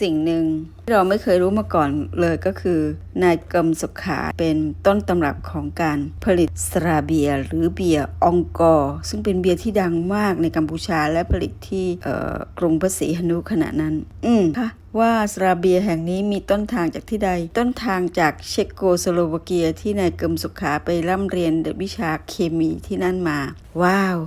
สิ่งหนึ่งที่เราไม่เคยรู้มาก่อนเลยก็คือ นายกรมสุขาเป็นต้นตำรับของการผลิตสราเบียหรือเบียร์องกอร์ซึ่งเป็นเบียร์ที่ดังมากในกัมพูชาและผลิตที่เอ่อกรุงพระศรีหนุขณะนั้น อืมค่ะว่าสราเบียแห่งนี้มีต้นทางจากที่ใด ต้นทางจากเชโกสโลวาเกียที่นายกรมสุขาไปร่ำเรียนวิชาเคมีที่นั่นมา ว้าว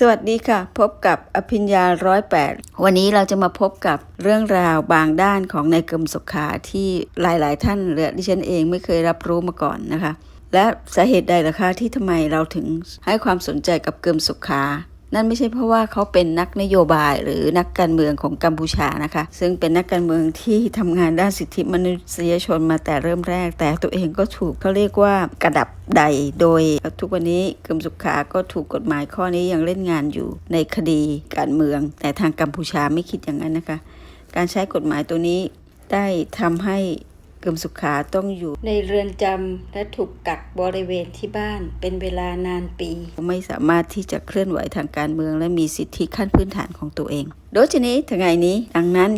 สวัสดีค่ะ พบกับอภิญญาร้อยแปดวันนี้เราจะมาพบกับเรื่องราวบางด้านของนายกรมสุขาที่หลาย ๆ ท่านและดิฉันเองไม่เคยรับรู้มาก่อนนะคะ และสาเหตุใดล่ะคะที่ทำไมเราถึงให้ความสนใจกับเกิมสุขา นั่นไม่ใช่เพราะว่าเขาเป็นนักนโยบายหรือนักการเมืองของกัมพูชานะคะ ซึ่งเป็นนักการเมืองที่ทำงานด้านสิทธิมนุษยชนมาแต่เริ่มแรก แต่ตัวเองก็ถูกเขาเรียกว่ากระดับใดโดยทุกวันนี้กรมสุขาก็ถูกกฎหมายข้อนี้ยังเล่นงานอยู่ในคดีการเมือง แต่ทางกัมพูชาไม่คิดอย่างนั้นนะคะ การใช้กฎหมายตัวนี้ได้ทำให้ กรมสุขาต้องอยู่ ในเรือนจำและถูกกักบริเวณที่บ้านเป็นเวลานานปี ไม่สามารถที่จะเคลื่อนไหวทางการเมืองและมีสิทธิขั้นพื้นฐานของตัวเอง โดยชนี้ทั้งไงนี้ ดังนั้น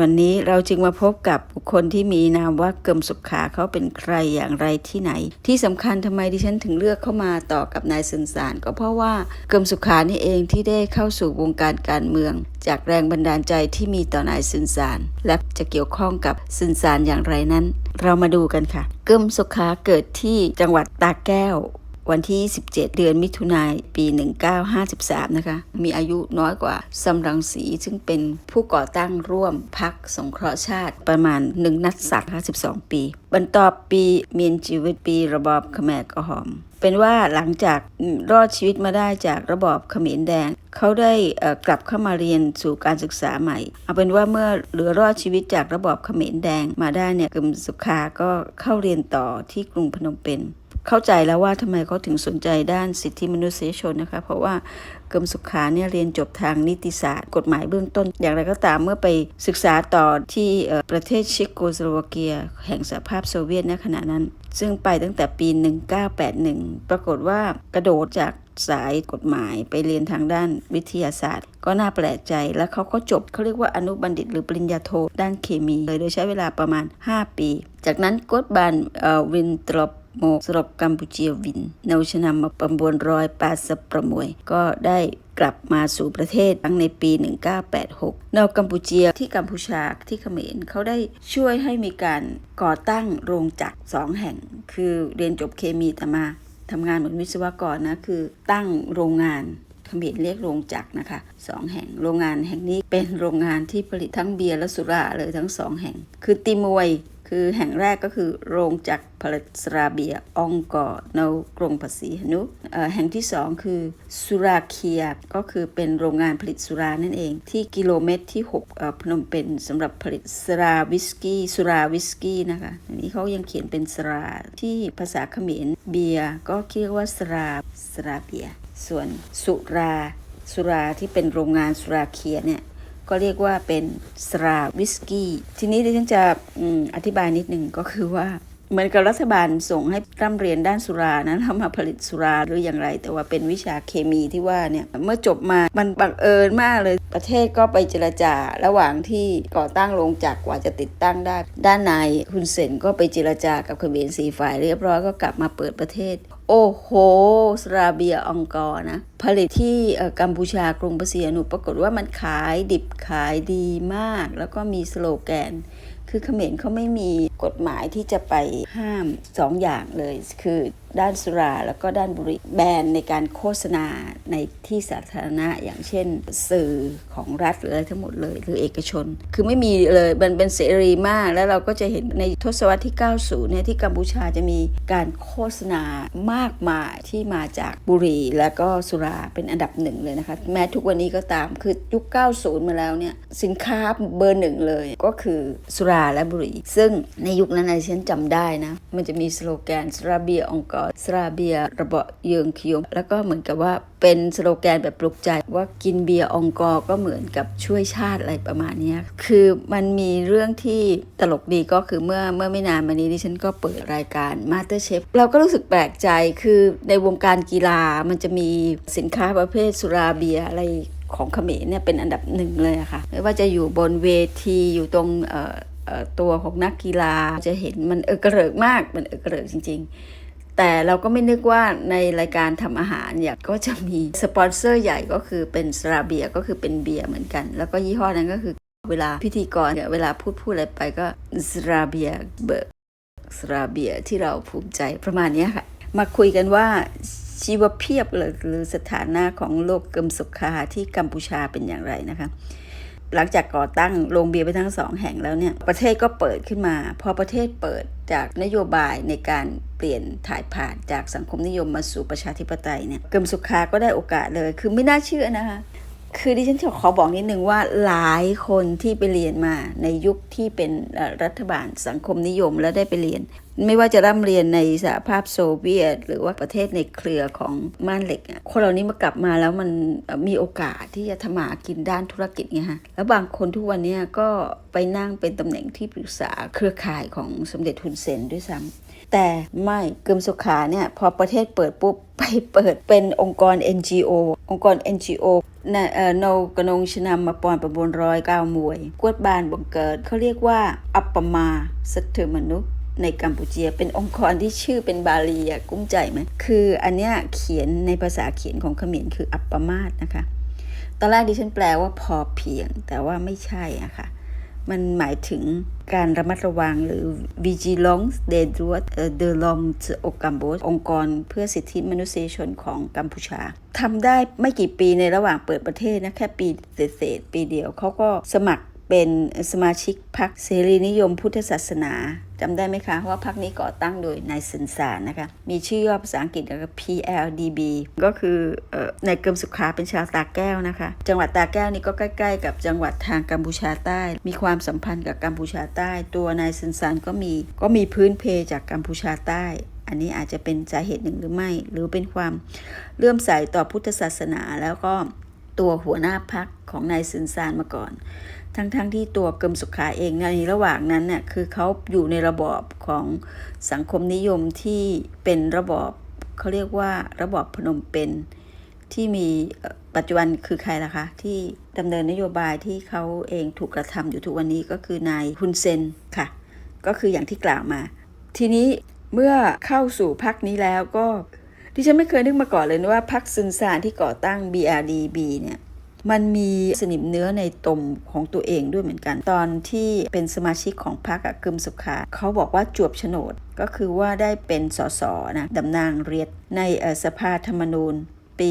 วันนี้เราจึงมาพบกับบุคคลที่มีนามว่าเกิมสุขาเขาเป็นใครอย่างไรที่ไหน ที่สำคัญทำไมดิฉันถึงเลือกเข้ามาต่อกับนายสุนสาร ก็เพราะว่าเกิมสุขานี่เองที่ได้เข้าสู่วงการการเมือง จากแรงบันดาลใจที่มีต่อนายสุนสารและจะเกี่ยวข้องกับสุนสารอย่างไรนั้น เรามาดูกันค่ะ เกิมสุขาเกิดที่จังหวัดตาแก้ว วันที่ 17 เดือนมิถุนายนปี 1953 นะคะ มีอายุน้อยกว่าสำรังสีซึ่งเป็นผู้ก่อตั้งร่วมพักสงเคราะห์ชาติประมาณ 1 นัดสัก52 ปี บรรทอบปีเมียนชีวิตปีระบอบขแมรกหอม เป็นว่าหลังจากรอดชีวิตมาได้จากระบอบเขมรแดง เขาได้กลับเข้ามาเรียนสู่การศึกษาใหม่ เอาเป็นว่าเมื่อเหลือรอดชีวิตจากระบอบเขมรแดงมาได้เนี่ยกึมสุขาก็เข้าเรียนต่อที่กรุงพนมเปญ เข้าใจแล้วว่าทำไมเขาถึงสนใจด้านสิทธิมนุษยชนนะคะ เพราะว่ากรมสุขาเนี่ยเรียนจบทางนิติศาสตร์ กฎหมายเบื้องต้น อย่างไรก็ตามเมื่อไปศึกษาต่อที่ประเทศเชโกสโลวาเกีย แห่งสหภาพโซเวียตในขณะนั้น ซึ่งไปตั้งแต่ปี 1981 ปรากฏว่ากระโดดจากสายกฎหมายไปเรียนทางด้านวิทยาศาสตร์ ก็น่าแปลกใจแล้วเขาก็จบเขาเรียกว่าอนุบัณฑิต หรือปริญญาโทด้านเคมีเลยโดยใช้เวลาประมาณ 5 ปี จากนั้นกดบานเอ่อวินตรบ โมกสรบกัมพูเจียวินในชนำมาประมวลรอยปาสประมวย ก็ได้กลับมาสู่ประเทศตั้งในปี 1986 นอกกัมพูเจียที่กัมพูชาที่เขมรเขาได้ช่วยให้มีการก่อตั้งโรงจักรสองแห่ง คือเรียนจบเคมีแต่มาทำงานเหมือนวิศวกรนะคือตั้งโรงงานเขมรเรียกโรงจักรนะคะสองแห่งโรงงานแห่งนี้เป็นโรงงานที่ผลิตทั้งเบียร์และสุราเลยทั้งสองแห่ง คือติมวย คือแห่งแรกก็คือโรงจักรผลิตสราเบียองกอในกรงภาษีหนุเอ่อแห่งที่สองคือสุราเคียก็คือเป็นโรงงานผลิตสุรานั่นเอง ที่กิโลเมตรที่6เอ่อพนมเปญสำหรับผลิตสราวิสกี้สุราวิสกี้นะคะอันนี้เขายังเขียนเป็นสราที่ภาษาเขมรเบียก็เรียกว่าสราสราเบีย ส่วนสุราสุราที่เป็นโรงงานสุราเคียเนี่ย ก็เรียกว่าเป็นสราวิสกี้ ทีนี้ดิฉันจะออธิบายนิดหนึ่งก็คือว่าเหมือนกับรัฐบาลส่งให้ร่ำเรียนด้านสุรานั้นทำมาผลิตสุราหรืออย่างไร แต่ว่าเป็นวิชาเคมีที่ว่าเนี่ย เมื่อจบมามันบังเอิญมากเลยประเทศก็ไปเจรจา ระหว่างที่ก่อตั้งโรงจักรกว่าจะติดตั้งได้ ด้านนายฮุนเซนก็ไปเจรจากับเขมรสีฝ่ายเรียบร้อยก็กลับมาเปิดประเทศ โอ้โหสราเบียองกอร์นะ ผลิตที่กัมพูชากรุงภาษีอนุปรากฏว่ามันขายดิบขายดีมาก แล้วก็มีสโลแกน คือเขมรเขาไม่มีกฎหมายที่จะไปห้ามสองอย่างเลยคือ ด้านสุราแล้วก็ด้านบุหรี่แบนในการโฆษณาในที่สาธารณะ อย่างเช่น สื่อของรัฐหรืออะไรทั้งหมดเลยหรือเอกชน คือไม่มีเลยมันเป็นเสรีมาก แล้วเราก็จะเห็นในทศวรรษที่ 90 เนี่ยที่กัมพูชาจะมีการโฆษณามากมายที่มาจากบุหรี่แล้วก็สุราเป็นอันดับหนึ่งเลยนะคะแม้ทุกวันนี้ก็ตามคือยุค 90 มาแล้วเนี่ยสินค้าเบอร์หนึ่งเลยก็คือสุราและบุหรี่ ซึ่งในยุคนั้นฉันจำได้นะมันจะมีสโลแกนสราเบียองกอร์สราเบียระเบาะเยืองคิยมแล้วก็เหมือนกับว่าเป็นสโลแกนแบบปลุกใจว่ากินเบียร์องกอก็เหมือนกับช่วยชาติอะไรประมาณนี้คือมันมีเรื่องที่ตลกดีก็คือเมื่อเมื่อไม่นานมานี้ดิฉันก็เปิดรายการ Master Chef เราก็รู้สึกแปลกใจคือในวงการกีฬามันจะมีสินค้าประเภทสุราเบียอะไรของเขมรเนี่ยเป็นอันดับหนึ่งเลยค่ะไม่ว่าจะอยู่บนเวทีอยู่ตรงตัวของนักกีฬาจะเห็นมันเออกระเริกมากมันเออกระเริกจริง ๆ แต่เราก็ไม่นึกว่าในรายการทำอาหารเนี่ยก็จะมีสปอนเซอร์ใหญ่ก็คือเป็นสราเบียก็คือเป็นเบียร์เหมือนกัน แล้วก็ยี่ห้อนั้นก็คือเวลาพิธีกรเนี่ยเวลาพูดพูดอะไรไปก็สราเบียเบิร์สราเบียที่เราภูมิใจประมาณนี้ค่ะ มาคุยกันว่าชีวเพียบหรือหรือสถานะของโลกเกิมสุขาที่กัมพูชาเป็นอย่างไรนะคะ หลังจากก่อตั้งโรงเบียร์ไปทั้งสองแห่งแล้วเนี่ยประเทศก็เปิดขึ้นมา พอประเทศเปิดจากนโยบายในการเปลี่ยนถ่ายผ่านจากสังคมนิยมมาสู่ประชาธิปไตยเนี่ยเกิมสุขาก็ได้โอกาสเลย คือไม่น่าเชื่อนะคะคือดิฉันขอบอกนิดนึงว่าหลายคนที่ไปเรียนมาในยุคที่เป็นรัฐบาลสังคมนิยมแล้วได้ไปเรียน ไม่ว่าจะร่ำเรียนในสหภาพโซเวียต หรือว่าประเทศในเครือของม่านเหล็กคนเหล่านี้มากลับมาแล้วมันมีโอกาสที่จะทำมากินด้านธุรกิจไงฮะแล้วบางคนทุกวันนี้ก็ไปนั่งเป็นตำแหน่งที่ปรึกษาเครือข่ายของสมเด็จทุนเซนด้วยซ้ำแต่ไม่เกิมสุขาเนี่ยพอประเทศเปิดปุ๊บไปเปิดเป็นองค์กร NGO องค์กร NGO นะเอ่อโนกนงชนำมาปอนประบนร้อยเก้ามวย กวดบานบังเกิดเขาเรียกว่า อัปปมาสเถมนุษย์ ในกัมพูชีเป็นองค์กรที่ชื่อเป็นบาลีอะกุ้มใจไหมคืออันเนี้ยเขียนในภาษาเขียนของเขมรคืออัปปมาสนะคะตอนแรกดิฉันแปลว่าพอเพียง แต่ว่าไม่ใช่อะค่ะมันหมายถึงการระมัดระวังหรือ vigilance de d r o i t de l'homme au Cambodge องค์กรเพื่อสิทธิมนุษยชนของกัมพูชาทำได้ไม่กี่ปีในระหว่างเปิดประเทศนะ แค่ปีเศษปีเดียว เขาก็สมัคร เป็นสมาชิกพรรคเสรีนิยมพุทธศาสนาจำได้ไหมคะว่าพรรคนี้ก่อตั้งโดยนายสินสารนะคะ มีชื่อย่อภาษาอังกฤษก็ PLDB ก็คืออนายเกิมสุขาเป็นชาวตาแก้วนะคะ จังหวัดตาแก้วนี่ก็ใกล้ ๆ กับจังหวัดทางกัมพูชาใต้ มีความสัมพันธ์กับกัมพูชาใต้ ตัวนายสินสารก็มีก็มีพื้นเพจากกัมพูชาใต้ อันนี้อาจจะเป็นสาเหตุหนึ่งหรือไม่ หรือเป็นความเลื่อมใสต่อพุทธศาสนาแล้วก็ตัวหัวหน้าพักของนายสินสารมาก่อน ทั้งๆทที่ตัวเกิมสุขาเองในระหว่างนั้นเนี่ยคือเขาอยู่ในระบอบของสังคมนิยมที่เป็นระบอบเขาเรียกว่าระบอบพนมเปญที่มีปัจจุบันคือใครล่ะคะที่ดำเนินนโยบายที่เขาเองถูกกระทำอยู่ทุกวันนี้ก็คือนายฮุนเซนค่ะ ก็คืออย่างที่กล่าวมา ทีนี้เมื่อเข้าสู่พักนี้แล้วก็ดิฉันไม่เคยนึกมาก่อนเลยนะว่าพักซึนซานที่ก่อตั้ง BRDB เนี่ย มันมีสนิมเนื้อในตมของตัวเองด้วยเหมือนกัน ตอนที่เป็นสมาชิกของพรรคกึมสุขาเขาบอกว่าจวบโฉนดก็คือว่าได้เป็นสสนะดำนางเรียดในสภาธรรมนูญปี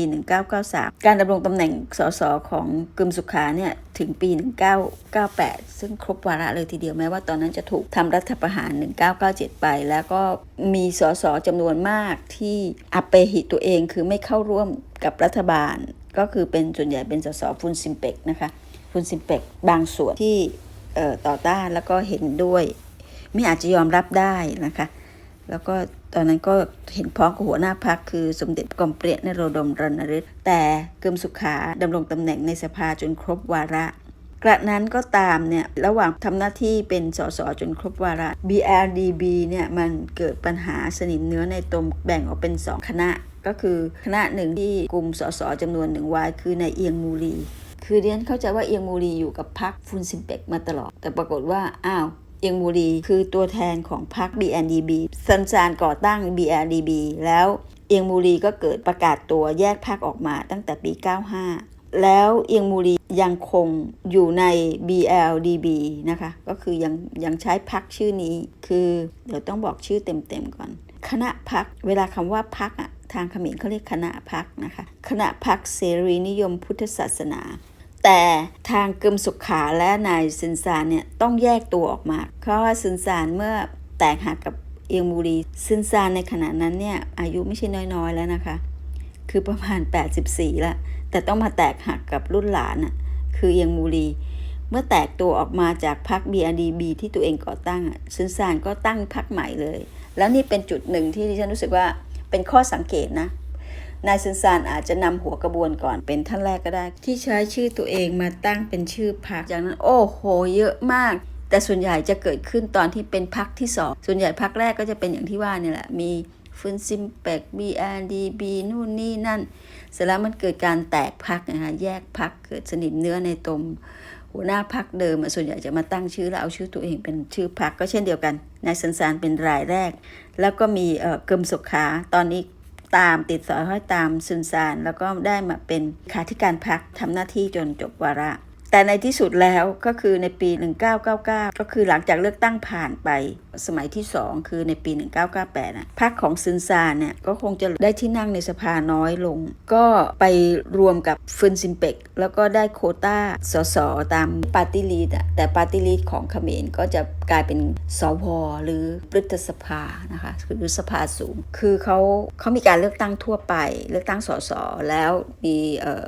1993 การดำรงตำแหน่งสสของกึมสุขาเนี่ยถึงปี 1998 ซึ่งครบวาระเลยทีเดียวแม้ว่าตอนนั้นจะถูกทำรัฐประหาร 1997 ไป แล้วก็มีสสจำนวนมากที่อัปเปหิตัวเองคือไม่เข้าร่วมกับรัฐบาล ก็คือเป็นส่วนใหญ่เป็นสสฟุนซิมเปกนะคะฟุนซิมเปกบางส่วนที่ต่อต่อต้านแล้วก็เห็นด้วย ไม่อาจจะยอมรับได้นะคะ แล้วก็ตอนนั้นก็เห็นพ้องกับหัวหน้าพักคือสมเด็จกอมเปรียนโรดมรณฤทธิ์แต่เกิมสุขาดำรงตำแหน่งในสภาจนครบวาระ กระนั้นก็ตามเนี่ย ระหว่างทำหน้าที่เป็นสสจนครบวาระ BRDB เนี่ย มันเกิดปัญหาสนิมเนื้อในตมแบ่งออกเป็นสองคณะ ก็คือคณะหนึ่งที่กลุ่มสสจำนวนหนึ่งวายคือในเอียงมูลีคือเรียนเข้าใจว่าเอียงมูรีอยู่กับพรรคฟุนซิมเปกมาตลอด แต่ปรากฏว่าอ้าวเอียงมูรีคือตัวแทนของพรรค BNDB ซันซานก่อตั้ง BNDB แล้วเอียงมูรีก็เกิดประกาศตัวแยกพรรคออกมาตั้งแต่ปี 95 แล้วเอียงมูรียังคงอยู่ใน BLDB นะคะ ก็คือยังยังใช้พรรคชื่อนี้ คือเดี๋ยวต้องบอกชื่อเต็มๆก่อน คณะพักเวลาคำว่าพักอะ ทางเขมรเขาเรียกคณะพักนะคะคณะพักเสรีนิยมพุทธศาสนา แต่ทางกึมสุขาและนายซินซานเนี่ยต้องแยกตัวออกมา เพราะว่าซินซานเมื่อแตกหักกับเอียงมูรีซินซานในขณะนั้นเนี่ยอายุไม่ใช่น้อยๆแล้วนะคะ คือประมาณ 84ละแต่ต้องมาแตกหักกับรุ่นหลานอะคือเอียงมูรีเมื่อแตกตัวออกมาจากพรรค BRDB ที่ตัวเองก่อตั้งอะซินซานก็ตั้งพรรคใหม่เลย แล้วนี่เป็นจุดหนึ่งที่ดิฉันรู้สึกว่า เป็นข้อสังเกตนะ นายซินซานอาจจะนำหัวกระบวนก่อนเป็นท่านแรกก็ได้ ที่ใช้ชื่อตัวเองมาตั้งเป็นชื่อพรรคจากนั้นโอ้โห เยอะมาก แต่ส่วนใหญ่จะเกิดขึ้นตอนที่เป็นพรรคที่สองส่วนใหญ่พรรคแรกก็จะเป็นอย่างที่ว่านี่แหละมีฟุนซิมเปก BRDB นู่นนี่นั่น เสร็จแล้วมันเกิดการแตกพักนะคะแยกพักเกิดสนิมเนื้อในตม หัวหน้าพักเดิมส่วนใหญ่จะมาตั้งชื่อแล้วเอาชื่อตัวเองเป็นชื่อพักก็เช่นเดียวกันนายสันสานเป็นรายแรก แล้วก็มีเอ่อกึมสุขาตอนนี้ตามติดสอยห้อยตามซุนซานแล้วก็ได้มาเป็นขาธิการพักทำหน้าที่จนจบวาระ แต่ในที่สุดแล้วก็คือในปี 1999 ก็คือหลังจากเลือกตั้งผ่านไปสมัยที่ 2 คือในปี 1998นะพรรคของซึนซานเนี่ยก็คงจะได้ที่นั่งในสภาน้อยลง ก็ไปรวมกับฟึนซิมเปกแล้วก็ได้โคต้าสสตามปาร์ตี้ลีดอะแต่ปาร์ตี้ลีดของเขมรก็จะกลายเป็นสวหรือรัฐสภานะคะคือสภาสูง คือเขาเขามีการเลือกตั้งทั่วไป เลือกตั้งสสแล้วมีเอ่อ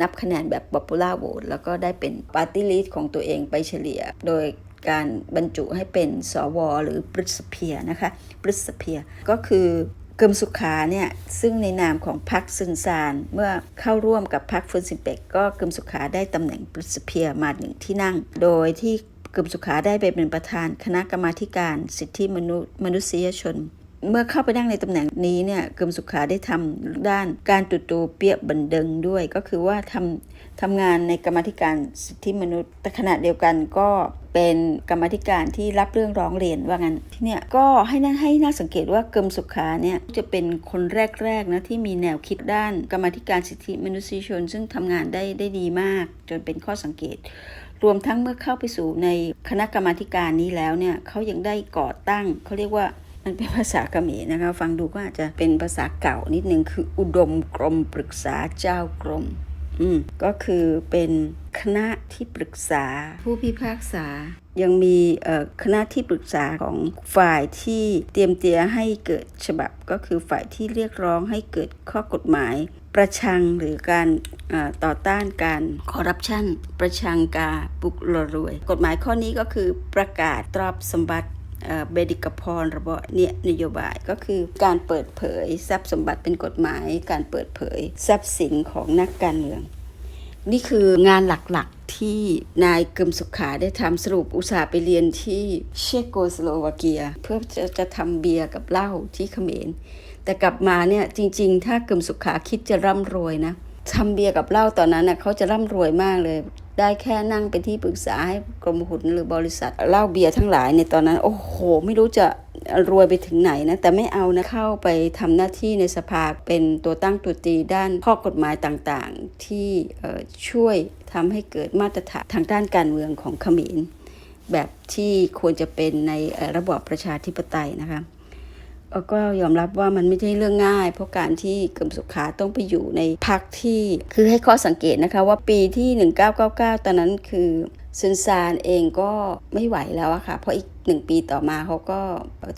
นับคะแนนแบบ popular vote แล้วก็ได้เป็น party list ของตัวเองไปเฉลี่ย โดยการบรรจุให้เป็นสว หรือปริสเพียนะคะปริสเพียก็คือเกิมสุขาเนี่ย ซึ่งในนามของพรรคซึนซาน เมื่อเข้าร่วมกับพรรคฟุนซิมเปกก็เกิมสุขาได้ตำแหน่งปริสเพียมาหนึ่งที่นั่ง โดยที่เกิมสุขาได้ไปเป็นประธานคณะกรรมาการสิทธิมนุษยชน เมื่อเข้าไปนั่งในตำแหน่งนี้เนี่ยกรมสุขาได้ทำด้านการตุตูเปียบันเดิงด้วยก็คือว่าทำทำงานในกรรมธิการสิทธิมนุษย์ แต่ขณะเดียวกันก็เป็นกรรมธิการที่รับเรื่องร้องเรียนว่างั้นที่เนี่ยก็ให้น่าให้น่าสังเกตว่ากรมสุขาเนี่ยจะเป็นคนแรกๆนะที่มีแนวคิดด้านกรรมธิการสิทธิมนุษยชน ซึ่งทำงานได้ได้ดีมาก จนเป็นข้อสังเกต รวมทั้งเมื่อเข้าไปสู่ในคณะกรรมาธิการนี้แล้วเนี่ยเขายังได้ก่อตั้งเขาเรียกว่า มันเป็นภาษาเขมรนะคะ ฟังดูก็อาจจะเป็นภาษาเก่านิดนึงคืออุดมกรมปรึกษาเจ้ากรมอืมก็คือเป็นคณะที่ปรึกษาผู้พิพากษา ยังมีคณะที่ปรึกษาของฝ่ายที่เตรียมเตียให้เกิดฉบับ ก็คือฝ่ายที่เรียกร้องให้เกิดข้อกฎหมาย ประชังหรือการต่อต้านการคอร์รัปชันประชังกาปุกรรวย กฎหมายข้อนี้ก็คือประกาศตรอบสมบัติ เบดิกพรระบบเนี่ยนโยบายก็คือการเปิดเผยทรัพย์สมบัติเป็นกฎหมาย การเปิดเผยทรัพย์สินของนักการเมือง นี่คืองานหลักๆที่นายกึมสุขาได้ทำสรุปอุตสาห์ไปเรียนที่เชโกสโลวาเกีย เพื่อจะจะทำเบียร์กับเหล้าที่เขมร แต่กลับมาเนี่ยจริง ๆ ถ้ากึมสุขาคิดจะร่ำรวยนะทำเบียร์กับเหล้าตอนนั้นนะเขาจะร่ำรวยมากเลย ได้แค่นั่งเป็นที่ปรึกษาให้กรมหุนหรือบริษัทเหล้าเบียร์ทั้งหลายในตอนนั้น โอ้โห ไม่รู้จะรวยไปถึงไหนนะ แต่ไม่เอานะเข้าไปทำหน้าที่ในสภาเป็นตัวตั้งตัวตีด้านข้อกฎหมายต่างๆ ที่ช่วยทำให้เกิดมาตรฐานทางด้านการเมืองของเขมรแบบที่ควรจะเป็นในระบอบประชาธิปไตยนะคะ ก็ยอมรับว่ามันไม่ใช่เรื่องง่าย เพราะการที่กรมสุขาต้องไปอยู่ในพักที่คือให้ข้อสังเกตนะคะว่าปีที่ 1999 ตอนนั้นคือซุนซานเองก็ไม่ไหวแล้วอะค่ะ เพราะอีกหนึ่งปีต่อมาเขาก็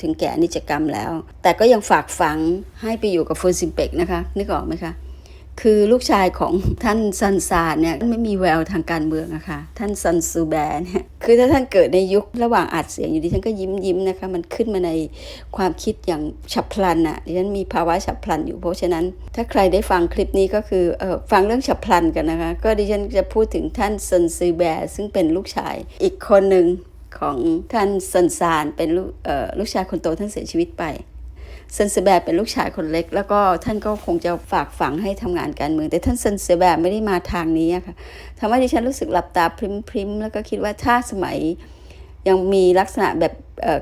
ถึงแก่อนิจกรรมแล้ว แต่ก็ยังฝากฝังให้ไปอยู่กับฟูซิมเปกนะคะนึกออกไหมคะ คือลูกชายของท่านซันซานเนี่ยไม่มีแววทางการเมืองอะค่ะท่านซันซูแบนเนี่ยคือถ้าท่านเกิดในยุคระหว่างอัดเสียงอยู่ดิฉันก็ยิ้มยิ้มนะคะมันขึ้นมาในความคิดอย่างฉับพลันอะดิฉันมีภาวะฉับพลันอยู่เพราะฉะนั้น ถ้าใครได้ฟังคลิปนี้ก็คือเออฟังเรื่องฉับพลันกันนะคะ ก็ดิฉันจะพูดถึงท่านซันซูแบนซึ่งเป็นลูกชายอีกคนหนึ่งของท่านซันซานเป็นลูกเอ่อลูกชายคนโตท่านเสียชีวิตไป เซนเซแบรเป็นลูกชายคนเล็ก แล้วก็ท่านก็คงจะฝากฝังให้ทำงานการเมือง แต่ท่านเซนเซแบรไม่ได้มาทางนี้ค่ะทำให้ดิฉันรู้สึกหลับตาพริมพริมๆแล้วก็คิดว่าถ้าสมัยยังมีลักษณะแบบ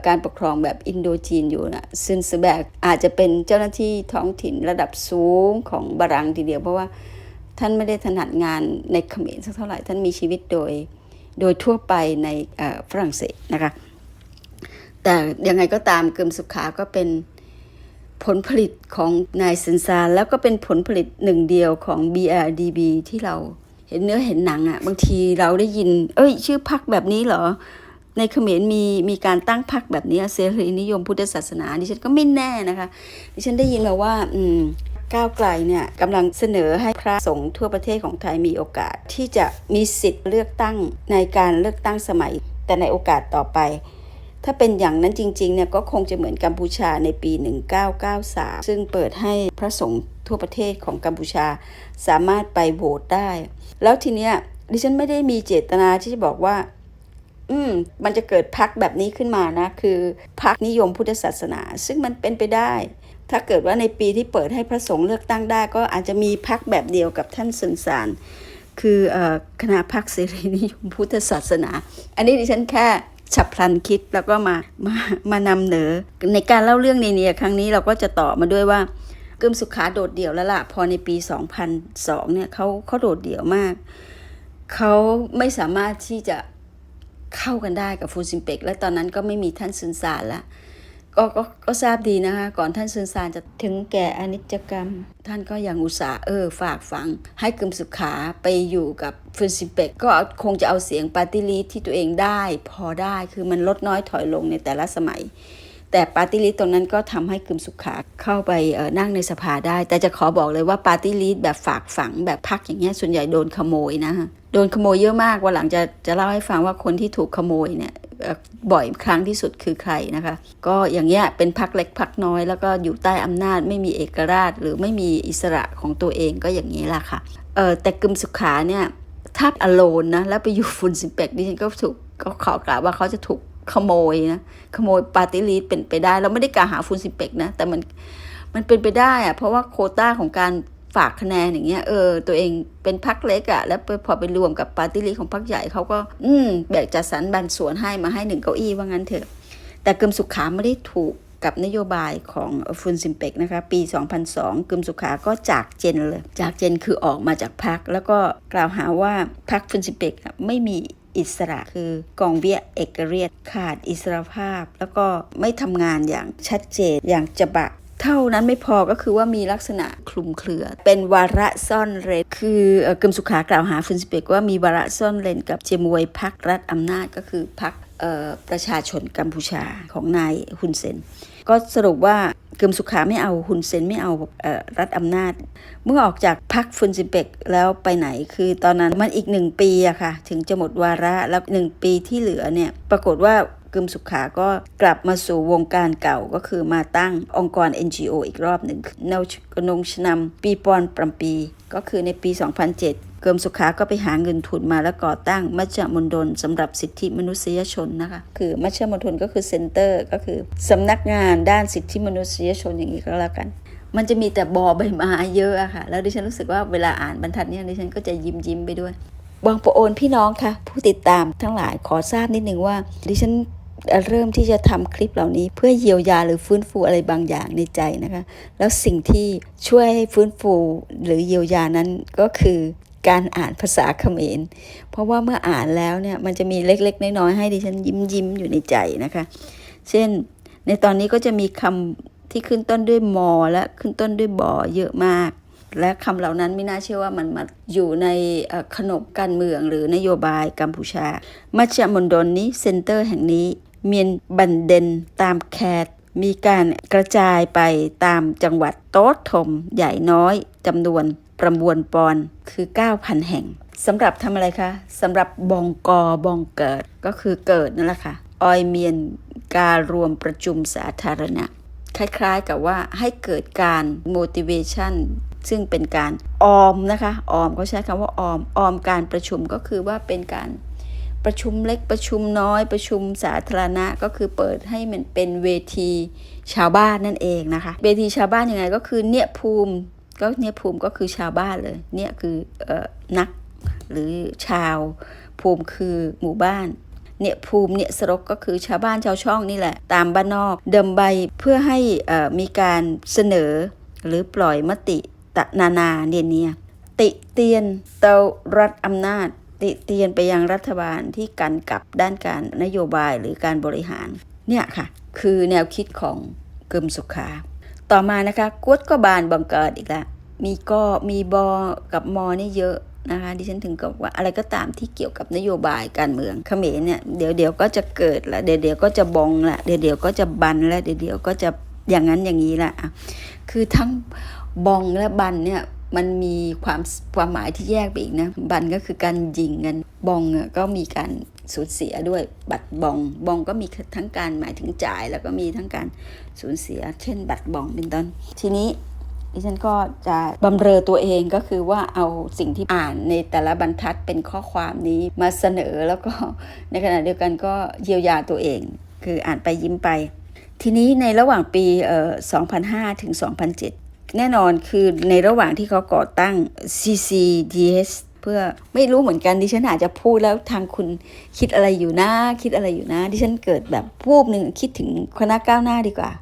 การปกครองแบบอินโดจีนอยู่นะเซนเซแบรอาจจะเป็นเจ้าหน้าที่ท้องถิ่นระดับสูงของบารังทีเดียว เพราะว่าท่านไม่ได้ถนัดงานในเขมรสักเท่าไหร่ ท่านมีชีวิตโดยโดยทั่วไปในฝรั่งเศสนะคะแต่ยังไงก็ตามเกิมสุขาก็เป็น ผลผลิตของนายซินซานแล้วก็เป็นผลผลิตหนึ่งเดียวของ BRDB ที่เราเห็นเนื้อเห็นหนังอะ่ะ บางทีเราได้ยิน เอ้ย ชื่อพักแบบนี้เหรอ ในเขมรมีมีการตั้งพักแบบนี้เสรีนิยมพุทธศาสนา ดิฉันก็ไม่แน่นะคะ ดิฉันได้ยินมาว่า อืมก้าวไกลเนี่ยกำลังเสนอให้พระสงฆ์ทั่วประเทศของไทยมีโอกาสที่จะมีสิทธิ์เลือกตั้งในการเลือกตั้งสมัย แต่ในโอกาสต่อไป ถ้าเป็นอย่างนั้นจริงๆเนี่ยก็คงจะเหมือนกัมพูชาในปี 1993 ซึ่งเปิดให้พระสงฆ์ทั่วประเทศของกัมพูชาสามารถไปโหวตได้ แล้วทีเนี้ยดิฉันไม่ได้มีเจตนาที่จะบอกว่า อืม มันจะเกิดพักแบบนี้ขึ้นมานะ คือพักนิยมพุทธศาสนา ซึ่งมันเป็นไปได้ ถ้าเกิดว่าในปีที่เปิดให้พระสงฆ์เลือกตั้งได้ ก็อาจจะมีพักแบบเดียวกับท่านสุนสารคืออคณะพักเสรีนิยมพุทธศาสนา อันนี้ดิฉันแค่ ฉับพลันคิดแล้วก็มามามานำเหนอ ในการเล่าเรื่องในเนียครั้งนี้เราก็จะต่อมาด้วยว่ากึมสุขาโดดเดี่ยวแล้วล่ะพอในปี 2002 เนี่ยเขาเขาโดดเดี่ยวมาก เขาไม่สามารถที่จะเข้ากันได้กับฟูซิมเปกและตอนนั้นก็ไม่มีท่านซุนซานละ ก็ก็ก็ทราบดีนะคะก่อนท่านซุนซานจะถึงแก่อนิจกรรม ท่านก็ยังอุตส่าห์เออฝากฝัง ให้กึมสุขาไปอยู่กับฟูซิเปกก็คงจะเอาเสียงปาร์ตี้ลีที่ตัวเองได้พอได้คือมันลดน้อยถอยลงในแต่ละสมัย แต่ปาร์ตี้ลิสตรงนั้นก็ทำให้กึมสุขาเข้าไปเอ่อนั่งในสภาได้ แต่จะขอบอกเลยว่าปาร์ตี้ลิสแบบฝากฝังแบบพักอย่างเงี้ยส่วนใหญ่โดนขโมยนะโดนขโมยเยอะมากวันหลังจะจะเล่าให้ฟังว่าคนที่ถูกขโมยเนี่ย บ่อยครั้งที่สุดคือใครนะคะ ก็อย่างเงี้ยเป็นพักเล็กพักน้อยแล้วก็อยู่ใต้อำนาจไม่มีเอกราช หรือไม่มีอิสระของตัวเองก็อย่างนี้แหละค่ะเออแต่กึมสุขาเนี่ยถ้าอโลนนะแล้วไปอยู่ฟุนซิมเปกดิฉันก็ถูกก็ขอกล่าวว่าเขาจะถูกขโมยนะขโมยปาร์ตี้ลีดเป็นไปได้ เราไม่ได้กล่าวหาฟูนซิมเป็กนะแต่มันมันเป็นไปได้อะเพราะว่าโคต้าของการ ฝากคะแนนอย่างเงี้ยเออตัวเองเป็นพักเล็กอะ่ะแล้วพอไปรวมกับปาร์ตี้ลีของพักใหญ่เขาก็ อืมแบกจัดสรรบันส่วนให้มาให้หนึ่งเก้าอี้ว่างั้นเถอะ แต่กึมสุขาไม่ได้ถูกกับนโยบายของฟุนซิมเปกนะคะ ปี 2002กึมสุขาก็จากเจนเลย จากเจนคือออกมาจากพัก แล้วก็กล่าวหาว่าพักฟุนซิมเปกไม่มีอิสระคือกองเวียเอกเรียดขาดอิสรภาพ แล้วก็ไม่ทำงานอย่างชัดเจนอย่างจะบะ เท่านั้นไม่พอก็คือว่ามีลักษณะคลุมเครือ เป็นวาระซ่อนเร้นคือเอ่อกึมสุขากล่าวหาฟุนสเปกว่ามีวาระซ่อนเร้นกับเจมวยพักรัฐอำนาจก็คือพักประชาชนกัมพูชาของนายฮุนเซน ก็สรุปว่ากึมสุขาไม่เอาฮุนเซนไม่เอารัฐอำนาจ เมื่อออกจากพรรคฟุนซิเปกแล้วไปไหนคือตอนนั้นมันอีกหนึ่งปีอะค่ะ ถึงจะหมดวาระแล้วหนึ่งปีที่เหลือเนี่ย ปรากฏว่า กึมสุขาก็กลับมาสู่วงการเก่าก็คือมาตั้งองค์กร NGO อีกรอบหนึ่งแนวกนงชนำปีปอนปรำปี ก็คือในปี 2007เกิมสุขาก็ไปหาเงินทุนมาแล้วก่อตั้งมัชฌมณฑลสำหรับสิทธิมนุษยชนนะคะ คือมัชฌมณฑลก็คือเซ็นเตอร์ก็คือสำนักงานด้านสิทธิมนุษยชนอย่างนี้ก็แล้วกัน มันจะมีแต่บอใบไม้เยอะอะค่ะ แล้วดิฉันรู้สึกว่าเวลาอ่านบรรทัดนี้ดิฉันก็จะยิ้มยิ้มไปด้วยบางประโอนพี่น้องค่ะ ผู้ติดตามทั้งหลายขอทราบนิดนึงว่าดิฉัน เริ่มที่จะทำคลิปเหล่านี้เพื่อเยียวยาหรือฟื้นฟูอะไรบางอย่างในใจนะคะ แล้วสิ่งที่ช่วยให้ฟื้นฟูหรือเยียวยานั้นก็คือการอ่านภาษาเขมร เพราะว่าเมื่ออ่านแล้วเนี่ยมันจะมีเล็กๆ น้อยๆให้ดิฉันยิ้มยิ้มอยู่ในใจนะคะ เช่นในตอนนี้ก็จะมีคำที่ขึ้นต้นด้วยมอและขึ้นต้นด้วยบอเยอะมาก และคำเหล่านั้นไม่น่าเชื่อว่ามันมาอยู่ในขนบการเมืองหรือนโยบายกัมพูชา มัชฌมณฑลนี้เซ็นเตอร์แห่งนี้ เมียนบันเดนตามแคดมีการกระจายไปตามจังหวัดโต๊ดทมใหญ่น้อยจำนวนประมวลปอนคือ 9,000 แห่งสำหรับทำอะไรคะสำหรับบองกอบองเกิดก็คือเกิดนั่นแหละค่ะออยเมียนการรวมประชุมสาธารณะ คล้ายๆกับว่าให้เกิดการ motivation ซึ่งเป็นการออมนะคะ ออมเขาใช้คำว่าออม ออมการประชุมก็คือว่าเป็นการ ประชุมเล็กประชุมน้อยประชุมสาธารณะก็คือเปิดให้มันเป็นเวทีชาวบ้านนั่นเองนะคะ เวทีชาวบ้านยังไงก็คือเนี่ยภูมิก็เนี่ยภูมิก็คือชาวบ้านเลย เนี่ยคือเออนักหรือชาวภูมิคือหมู่บ้านเนี่ยภูมิเนี่ยสรกก็คือชาวบ้านชาวช่องนี่แหละ ตามบ้านนอกเดิมใบเพื่อให้มีการเสนอหรือปล่อยมติตนานาเนียนเนี่ยติเตียนเตารัฐอำนาจ ติเตียนไปยังรัฐบาลที่กันกับด้านการนโยบายหรือการบริหาร เนี่ยค่ะ คือแนวคิดของกึมสุขา ต่อมานะคะกวดก็บานบังเกิดอีกล้วมีก็มีบอกับมอนี่เยอะนะคะดิฉันถึงกับว่าอะไรก็ตามที่เกี่ยวกับนโยบายการเมืองเขมรเนี่ยเดี๋ยวเดี๋ยวก็จะเกิดละเดี๋ยวเดี๋ยวก็จะบองละเดี๋ยวเดี๋ยวก็จะบันละเดี๋ยวเดี๋ยวก็จะอย่างนั้นอย่างนี้ละคือทั้งบองและบันเนี่ย มันมีความความหมายที่แยกไปอีกนะ บันก็คือการยิงกัน บองก็มีการสูญเสียด้วย บัตรบอง บองก็มีทั้งการหมายถึงจ่าย แล้วก็มีทั้งการสูญเสีย เช่น บัตรบองเป็นต้น ทีนี้ดิฉันก็จะบำเรอตัวเองก็คือว่าเอาสิ่งที่อ่านในแต่ละบรรทัดเป็นข้อความนี้มาเสนอแล้วก็ในขณะเดียวกันก็เยียวยาตัวเอง คืออ่านไปยิ้มไป ทีนี้ในระหว่างปี 2005 ถึง 2007 แน่นอนคือในระหว่างที่เขาก่อตั้ง CCDS เพื่อไม่รู้เหมือนกันดิฉันอาจจะพูดแล้วทางคุณคิดอะไรอยู่นะคิดอะไรอยู่นะดิฉันเกิดแบบวูบหนึ่งคิดถึงคณะก้าวหน้าดีกว่า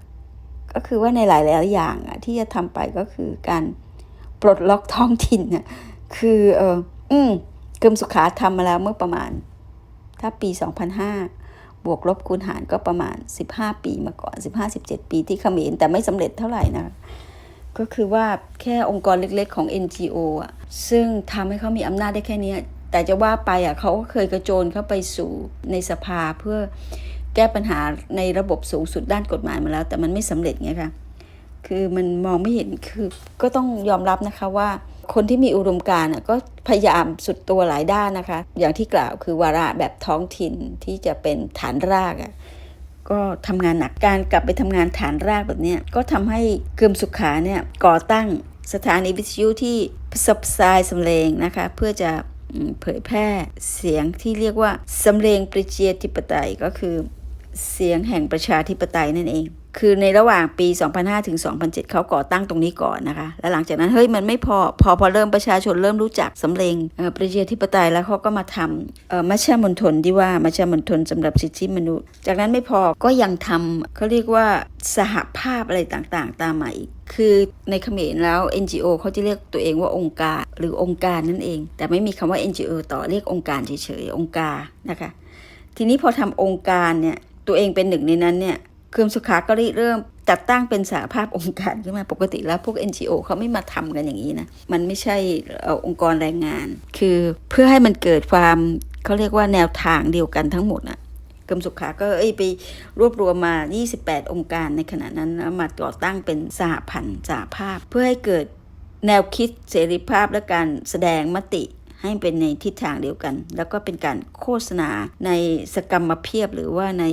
ก็คือว่าในหลายๆอย่างอะที่จะทำไปก็คือการปลดล็อกท้องถิ่นน่ะคือเอออืมกรมสุขาทำมาแล้วเมื่อประมาณ ถ้าปี 2005 บวกลบคูณหารก็ประมาณ 15 ปีมาก่อน 15-17 ปีที่เขมรแต่ไม่สำเร็จเท่าไหร่นะ ก็คือว่าแค่องค์กรเล็กๆของ NGO อะซึ่งทำให้เขามีอำนาจได้แค่นี้ แต่จะว่าไปอะเขาก็เคยกระโจนเข้าไปสู่ในสภาเพื่อแก้ปัญหาในระบบสูงสุดด้านกฎหมายมาแล้ว แต่มันไม่สำเร็จไงคะคือมันมองไม่เห็นคือก็ต้องยอมรับนะคะว่า คนที่มีอุดมการณ์ก็พยายามสุดตัวหลายด้านนะคะ อย่างที่กล่าวคือวาระแบบท้องถิ่นที่จะเป็นฐานรากอะ ก็ทำงานหนักการกลับไปทำงานฐานรากแบบนี้ก็ทำให้เกิมสุขาเนี่ยก่อตั้งสถานีวิทยุที่ซับซายสำเรงนะคะ เพื่อจะเผยแพร่เสียงที่เรียกว่าสำเรงประชาธิปไตยก็คือเสียงแห่งประชาธิปไตยนั่นเอง คือในระหว่างปี 2005ถึง2007 เขาก่อตั้งตรงนี้ก่อนนะคะ แล้วหลังจากนั้น เฮ้ย มันไม่พอ พอพอเริ่มประชาชนเริ่มรู้จักสำเร็งประชาธิปไตยแล้วเขาก็มาทำมัชฌมณฑลที่ว่ามัชฌมณฑลสำหรับสิทธิมนุษย์ จากนั้นไม่พอก็ยังทำเขาเรียกว่าสหภาพอะไรต่างๆ ตามมาอีกคือในเขมรแล้ว NGO เขาจะเรียกตัวเองว่าองค์การหรือองค์การนั่นเอง แต่ไม่มีคำว่า NGO ต่อเรียกองค์การเฉยๆองค์การนะคะ ทีนี้พอทำองค์การเนี่ยตัวเองเป็นหนึ่งในนั้นเนี่ย เครือมสุขาก็ริเริ่มจัดตั้งเป็นสหภาพองค์การขึ้นมาปกติแล้วพวก NGO เขาไม่มาทำกันอย่างนี้นะ มันไม่ใช่อองค์กรแรงงาน คือเพื่อให้มันเกิดความเขาเรียกว่าแนวทางเดียวกันทั้งหมดนะกรมสุขาก็เอ้ยไปรวบรวมมา 28 องค์การในขณะนั้นแล้วมาก่อตั้งเป็นสหพันธ์สหภาพ เพื่อให้เกิดแนวคิดเสรีภาพและการแสดงมติ ให้เป็นในทิศทางเดียวกัน แล้วก็เป็นการโฆษณาในสกรรมเพียบหรือว่าใน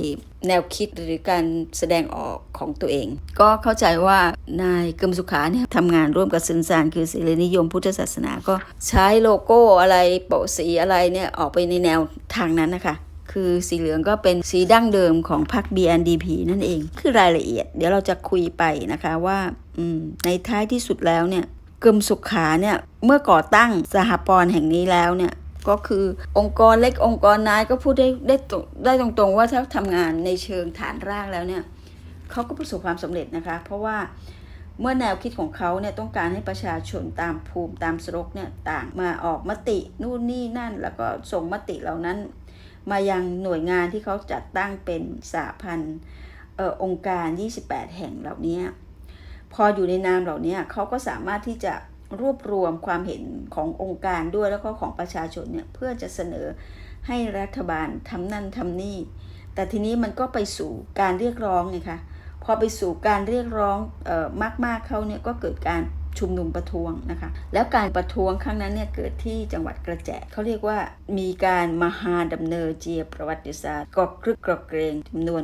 แนวคิดหรือการแสดงออกของตัวเอง ก็เข้าใจว่านายกึมสุขาเนี่ยทำงานร่วมกับซึนซานคือเสรีนิยมพุทธศาสนาก็ใช้โลโก้อะไรโปะสีอะไรเนี่ยออกไปในแนวทางนั้นนะคะคือสีเหลืองก็เป็นสีดั้งเดิมของพรรค BNDP นั่นเอง คือรายละเอียด เดี๋ยวเราจะคุยไปนะคะว่าในท้ายที่สุดแล้วเนี่ย กรมสุขาเนี่ยเมื่อก่อตั้งสหปรณ์แห่งนี้แล้วเนี่ยก็คือองค์กรเล็กองค์กรน้อยก็พูดได้ได้ตรงได้ตรงๆว่าถ้าทำงานในเชิงฐานรากแล้วเนี่ยเขาก็ประสบความสำเร็จนะคะ เพราะว่าเมื่อแนวคิดของเขาเนี่ยต้องการให้ประชาชนตามภูมิตามสรกเนี่ยต่างมาออกมตินู่นนี่นั่น แล้วก็ส่งมติเหล่านั้น มายังหน่วยงานที่เขาจัดตั้งเป็นสหพันธ์ออองค์การ 28 แห่งเหล่านี้ พออยู่ในนามเหล่านี้เขาก็สามารถที่จะรวบรวมความเห็นขององค์การด้วยแล้วก็ของประชาชนเนี่ยเพื่อจะเสนอให้รัฐบาลทำนั่นทำนี่ แต่ทีนี้มันก็ไปสู่การเรียกร้องไงคะพอไปสู่การเรียกร้องออมากๆเขาเนี่ยก็เกิดการชุมนุมประท้วงนะคะ แล้วการประท้วงครั้งนั้นเนี่ยเกิดที่จังหวัดกระแจเขาเรียกว่ามีการมหาดำเนินเจียประวัติศาสตร์กอกรึกกรอกเกรงจำนวน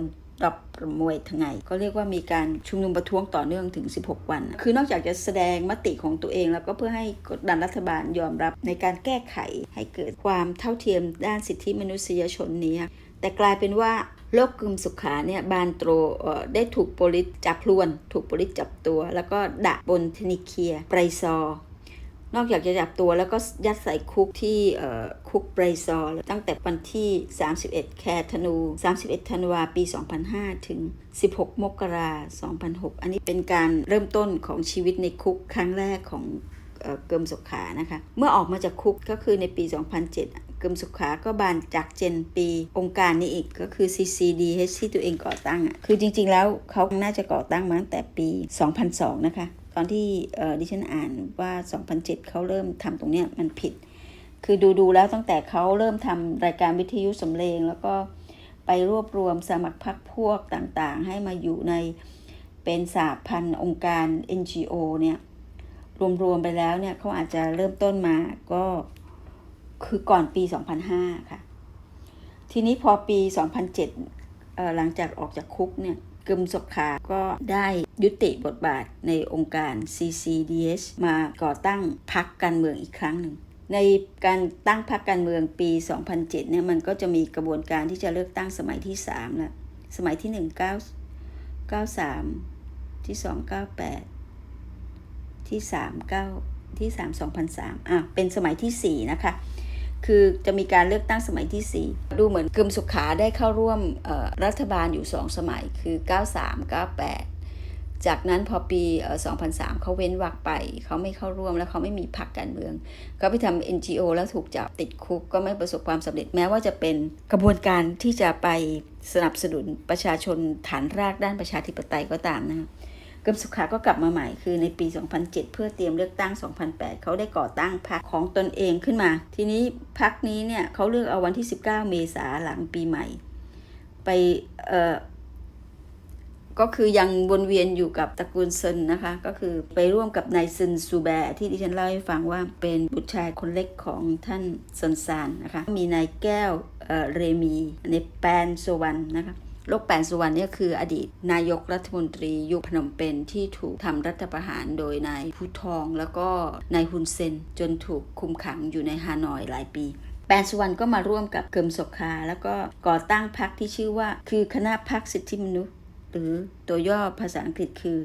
ประมวยทั้งไงก็เรียกว่ามีการชุมนุมประท้วงต่อเนื่องถึง 16 วัน คือนอกจากจะแสดงมติของตัวเอง แล้วก็เพื่อให้กดดันรัฐบาลยอมรับในการแก้ไขให้เกิดความเท่าเทียมด้านสิทธิมนุษยชนนี้ แต่กลายเป็นว่าโลกกึมสุขาเนี่ยบานโตรได้ถูกโปลิสจับพลวน ถูกโปลิสจับตัว แล้วก็ดะบนเทนิเคียไบรซอร์ นอกจากจะจับตัวแล้วก็ยัดใส่คุกที่คุกไบรซอร์ตั้งแต่วันที่ 31 แคธนู 31 ธันวาปี 2005 ถึง 16 มกราคม 2006 อันนี้เป็นการเริ่มต้นของชีวิตในคุกครั้งแรกของเออเกิมสุขานะคะ เมื่อออกมาจากคุกก็คือในปี 2007 เกิมสุขาก็บานจากเจนปี องค์การนี้อีกก็คือ CCDH ที่ตัวเองก่อตั้งอะ คือจริงๆแล้วเขาน่าจะก่อตั้งมาตั้งแต่ปี 2002 นะคะ ตอนที่ดิฉันอ่านว่า 2007เขาเริ่มทำตรงเนี้ยมันผิด คือดูดูๆแล้วตั้งแต่เขาเริ่มทำรายการวิทยุสำเร็งแล้วก็ไปรวบรวมสมัครพรรคพวกต่างๆ ให้มาอยู่ในเป็นสาพันธ์องค์การ NGO เนี่ยรวมๆไปแล้วเนี่ยเขาอาจจะเริ่มต้นมาก็คือก่อนปี 2005 ค่ะ ทีนี้พอปี 2007หลังจากออกจากคุกเนี่ย กึมสกขาก็ได้ยุติบทบาทในองค์การ CCDH มาก่อตั้งพรรคการเมืองอีกครั้งหนึ่งในการตั้งพรรคการเมืองปี 2007 เนี่ยมันก็จะมีกระบวนการที่จะเลือกตั้งสมัยที่3แล้วสมัยที่ 1 9 93 ที่ 298 ที่ 39 ที่ 3 2003อะเป็นสมัยทีสี่4 นะคะ คือจะมีการเลือกตั้งสมัยที่ 4 ดูเหมือนกึมสุขาได้เข้าร่วมรัฐบาลอยู่ 2 สมัยคือ 93 98 จากนั้นพอปีเอ่อ2003 เขาเว้นวรรคไป เขาไม่เข้าร่วมแล้วเขาไม่มีพรรคการเมือง เขาไปทำ NGO แล้วถูกจับติดคุกก็ไม่ประสบความสำเร็จแม้ว่าจะเป็นกระบวนการที่จะไปสนับสนุนประชาชนฐานรากด้านประชาธิปไตยก็ตามนะคะ กึมสุขาก็กลับมาใหม่คือในปี 2007 เพื่อเตรียมเลือกตั้ง 2008 เขาได้ก่อตั้งพรรคของตนเองขึ้นมา ทีนี้พรรคนี้เนี่ยเขาเลือกเอาวันที่ 19 เมษาหลังปีใหม่ ไปเอ่อก็คือยังวนเวียนอยู่กับตระกูลซินนะคะ ก็คือไปร่วมกับนายซินซูแบที่ดิฉันเล่าให้ฟังว่าเป็นบุตรชายคนเล็กของท่านซินซานนะคะ มีนายแก้วเอ่อเรมีในแปนโซวันนะคะ โลกแปนสุวรรณเนี่ยคืออดีต นายกรัฐมนตรี ยุคพนมเปญที่ถูกทำรัฐประหารโดยนายผู้ทอง แล้วก็นายฮุนเซน จนถูกคุมขังอยู่ในฮานอยหลายปีแปนสุวรรณก็มาร่วมกับเกิมศกคา แล้วก็ก่อตั้งพรรคที่ชื่อว่า คือคณะพรรคสิทธิมนุษย์หรือตัวย่อภาษาอังกฤษคือ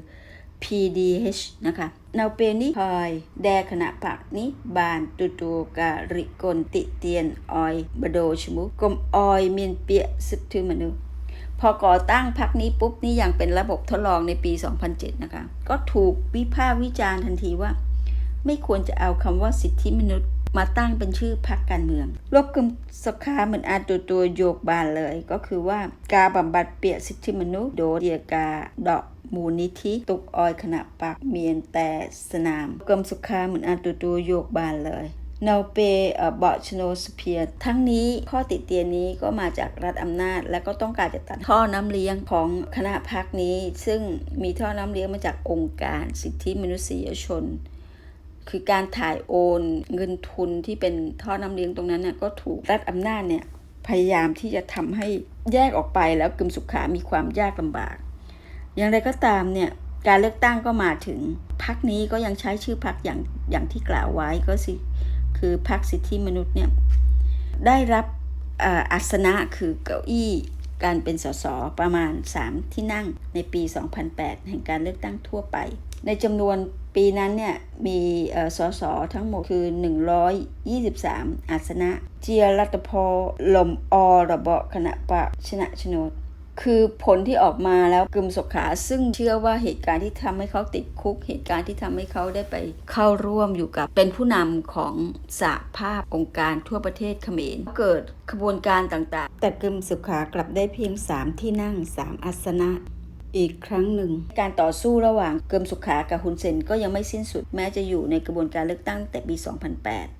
PDH นะคะนาเปนิพอย แดขณะปักนิบานตุตูการิกลติเตียน ออย บโดชมุกลมออยเมียนเปียสิทธิมนุษย์ พอก่อตั้งพักนี้ปุ๊บนี่ยังเป็นระบบทดลองในปี 2007 นะคะ ก็ถูกวิพากษ์วิจารณ์ทันทีว่า ไม่ควรจะเอาคำว่าสิทธิมนุษย์มาตั้งเป็นชื่อพรรคการเมืองลกกึมสกาเหมือนอาตัวตัวโยกบานเลย ก็คือว่ากาบำบัดเปียสิทธิมนุษย์โดเดียกาดอกมูลนิธิตุกออยขณะปักเมียนแต่สนามกึมสุขาเหมือนอาตัวตัวโยกบานเลย นาเปเอ่อบอชโนสเพียทั้งนี้ข้อติดเตียนนี้ก็มาจากรัฐอำนาจ และก็ต้องการจะตัดท่อน้ำเลี้ยงของคณะพักนี้ ซึ่งมีท่อน้ำเลี้ยงมาจากองค์การสิทธิมนุษยชน คือการถ่ายโอนเงินทุนที่เป็นท่อน้ำเลี้ยงตรงนั้นน่ะก็ถูกรัฐอำนาจเนี่ยพยายามที่จะทำให้แยกออกไปแล้วกึมสุขามีความยากลำบาก อย่างไรก็ตามเนี่ยการเลือกตั้งก็มาถึงพักนี้ก็ยังใช้ชื่อพักอย่างอย่างที่กล่าวไว้ก็สิ คือพักสิทธิมนุษย์เนี่ยได้รับอาสนะคือเก้าอี้การเป็นสสประมาณ 3 ที่นั่งในปี 2008 แห่งการเลือกตั้งทั่วไป ในจำนวนปีนั้นเนี่ยมีสสทั้งหมดคือ 123 อาสนะ เจียรัตพอลมอระเบาะคณะปะชนะชนด คือผลที่ออกมาแล้วกึมสกขาซึ่งเชื่อว่าเหตุการณ์ที่ทำให้เขาติดคุก เหตุการณ์ที่ทำให้เขาได้ไปเข้าร่วมอยู่กับเป็นผู้นำของสหภาพองค์การทั่วประเทศเขมรเกิดขบวนการต่างๆ แต่กึมสุขากลับได้เพียง 3 ที่นั่ง 3 อาสนะอีกครั้งหนึ่ง การต่อสู้ระหว่างเกิมสุขากับฮุนเซนก็ยังไม่สิ้นสุดแม้จะอยู่ในกระบวนการเลือกตั้งแต่ปี 2008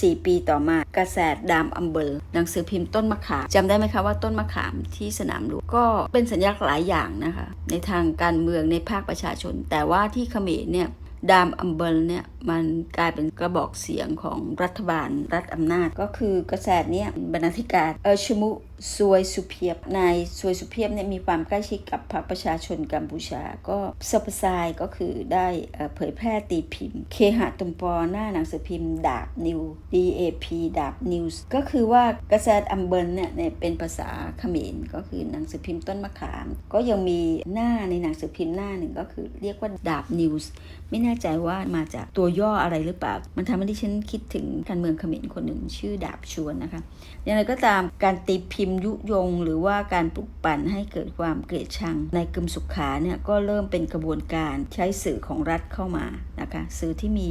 4 ปีต่อมากระแสดามอัมเบิลหนังสือพิมพ์ต้นมะขามจำได้ไหมคะว่าต้นมะขามที่สนามหลวงก็เป็นสัญลักษณ์หลายอย่างนะคะ ในทางการเมืองในภาคประชาชน แต่ว่าที่เขมรเนี่ยดามอัมเบิลเนี่ยมันกลายเป็นกระบอกเสียงของรัฐบาลรัฐอำนาจ ก็คือกระแสเนี่ยบรรณาธิการเออชมุซวยสุเพียบนายซวยสุเพียบเนี่ยมีความใกล้ชิดกับพรรคประชาชนกัมพูชา ก็สปซายก็คือได้เผยแพร่ตีพิมพ์ เคหะตุมปอหน้าหนังสือพิมพ์ดาบนิว DAP ดาบนิวส์ก็คือว่ากระแสอัมเบิร์เนี่ยเนี่ยเป็นภาษาเขมรก็คือหนังสือพิมพ์ต้นมะขาม ก็ยังมีหน้าในหนังสือพิมพ์หน้าหนึ่งก็คือเรียกว่าดาบนิวส์ไม่แน่ใจว่ามาจากตัวย่ออะไรหรือเปล่า มันทำให้ดิฉันคิดถึงการเมืองเขมรคนหนึ่งชื่อดาบชวนนะคะอย่างไรก็ตามการตีพิมพ์ยุยง หรือว่าการปลุกปั่นให้เกิดความเกลียดชัง ในกึมสุขขาเนี่ยก็เริ่มเป็นกระบวนการใช้สื่อของรัฐเข้ามานะคะสื่อที่มี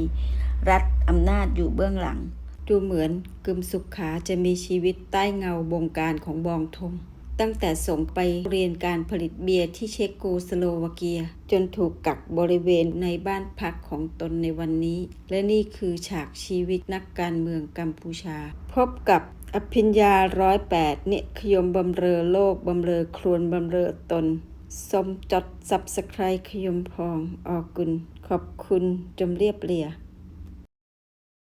รัฐอำนาจอยู่เบื้องหลัง ดูเหมือนกึมสุขาจะมีชีวิตใต้เงาบงการของบองทงตั้งแต่ส่งไปเรียนการผลิตเบียร์ที่เชโกสโลวาเกีย จนถูกกักบริเวณในบ้านพักของตนในวันนี้ และนี่คือฉากชีวิตนักการเมืองกัมพูชา พบกับ อภิญญาร้อยแปดเนี่ยขยมบำเรอโลก บำเรอครวนบำเรอตน สมจดสับสไครขยมพองออกุลขอบคุณจมเรียบเรีย